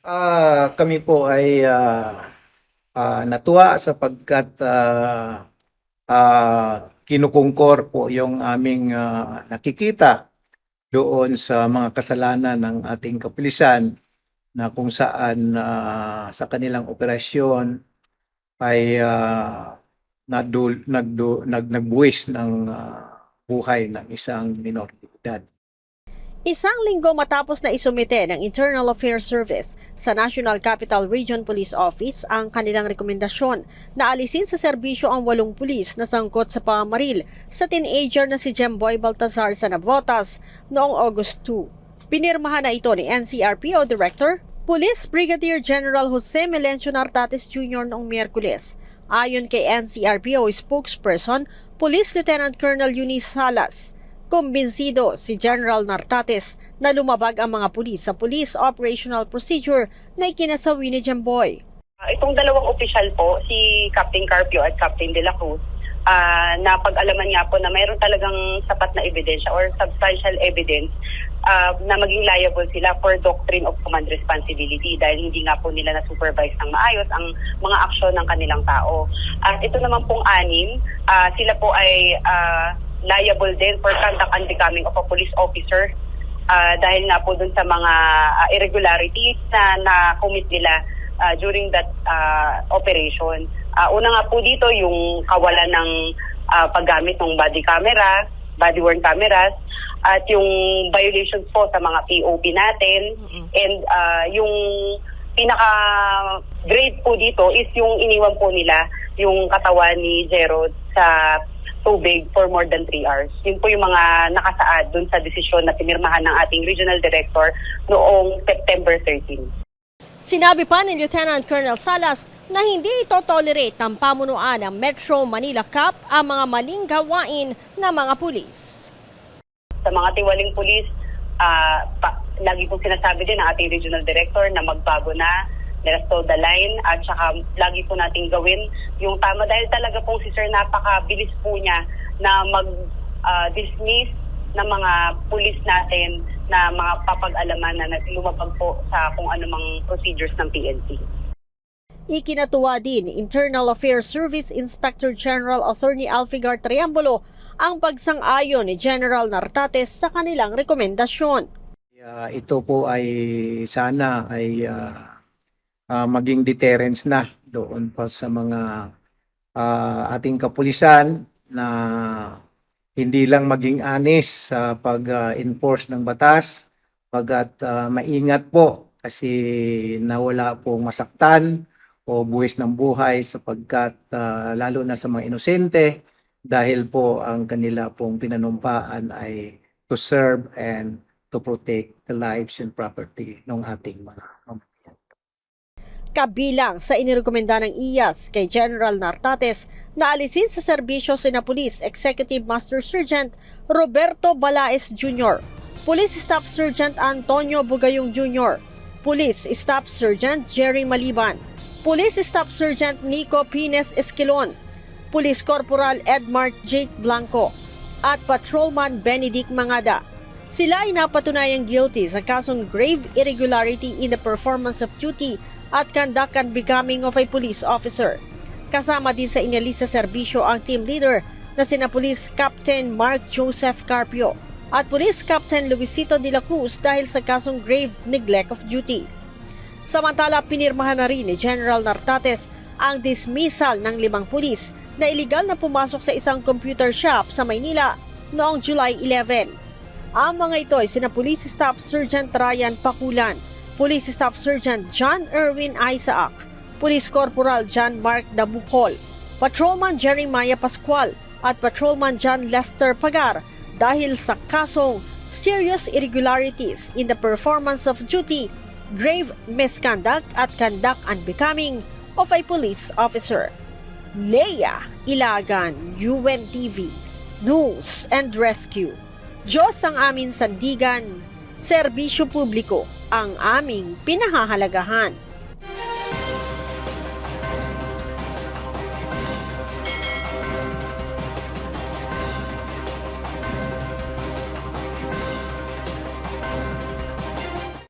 Ah, kami po ay ah, ah, natuwa sapagkat ah, ah, kinukungkor po yung aming ah, nakikita doon sa mga kasalanan ng ating kapulisan na kung saan ah, sa kanilang operasyon ay uh, nagdu, nag, nagbuwis ng ah, buhay ng isang minor de edad. Isang linggo matapos na isumite ng Internal Affairs Service sa National Capital Region Police Office ang kanilang rekomendasyon na alisin sa serbisyo ang walong pulis na sangkot sa pamamaril sa teenager na si Jemboy Baltazar sa Navotas noong August 2. Pinirmahan na ito ni NCRPO Director Police Brigadier General Jose Melencio Nartates Jr. noong Miyerkules. Ayon kay NCRPO spokesperson, Police Lieutenant Colonel Eunice Salas, Kumbinsido si General Nartates na lumabag ang mga pulis sa Police Operational Procedure na ikinasawi ni Jemboy. Ah, Itong dalawang opisyal po, si Captain Carpio at Captain De La Cruz, ah, napag-alaman nga po na mayroon talagang sapat na ebidensya or substantial evidence ah, na maging liable sila for doctrine of command responsibility dahil hindi nga po nila na-supervise ng maayos ang mga aksyon ng kanilang tao. At ito naman pong anim, ah, sila po ay ah, liable din for conduct and becoming of a police officer Ah, dahil nga po dun sa mga ah, irregularities na na-commit nila ah, during that ah, operation. Ah, una nga po dito yung kawalan ng ah, paggamit ng body camera, body worn cameras, at yung violations po sa mga POP natin and ah, yung pinaka grade po dito is yung iniwan po nila yung katawan ni Gerald sa tubig for more than 3 hours. Yun po yung mga nakasaad dun sa desisyon na pinirmahan ng ating regional director noong September 13. Sinabi pa ni Lieutenant Colonel Salas na hindi ito tolerate ng pamunuan ng Metro Manila CAP ang mga maling gawain ng mga pulis. Sa mga tiwaling pulis, ah, pa- lagi pong sinasabi din ng ating regional director na magbago na, let us toe the line, at saka lagi po nating gawin yung tama dahil talaga pong si Sir napakabilis po niya na mag-dismiss ng mga pulis natin na mga papag-alaman na lumabag po sa kung anumang procedures ng PNP. Ikinatuwa din Internal Affairs Service Inspector General Attorney Alfigar Triambulo ang pagsang-ayon ni General Nartates sa kanilang rekomendasyon. Ah, ito po ay sana ay ah, ah, maging deterrence na doon pa sa mga ah, ating kapulisan na hindi lang maging honest sa pag-enforce ng batas, pagkat ah, maingat po kasi nawala pong masaktan o buwis ng buhay sapagkat ah, lalo na sa mga inosente dahil po ang kanila pong pinanumpaan ay to serve and to protect the lives and property ng ating mga. Kabilang sa inirekomenda ng IAS kay General Nartates na alisin sa serbisyo sina Police Executive Master Sergeant Roberto Balaes Jr., Police Staff Sergeant Antonio Bugayong Jr., Police Staff Sergeant Jerry Maliban, Police Staff Sergeant Nico Pines Esquilon, Police Corporal Edmart Jake Blanco, at Patrolman Benedict Mangada. Sila ay napatunayang guilty sa kasong grave irregularity in the performance of duty at conduct and becoming of a police officer. Kasama din sa inalis sa serbisyo ang team leader na sina Police Captain Mark Joseph Carpio at Police Captain Luisito de la Cruz dahil sa kasong grave neglect of duty. Samantala, pinirmahan na rin ni General Nartates ang dismissal ng limang pulis na iligal na pumasok sa isang computer shop sa Maynila noong July 11. Ang mga ito ay sina Police Staff Sergeant Ryan Pakulan, Police Staff Sergeant John Erwin Isaac, Police Corporal John Mark Dabucol, Patrolman Jeremiah Pascual at Patrolman John Lester Pagar dahil sa kasong serious irregularities in the performance of duty, grave misconduct at conduct unbecoming of a police officer. Leia Ilagan, UNTV, News and Rescue. Diyos ang amin sandigan, serbisyo publiko ang aming pinahahalagahan.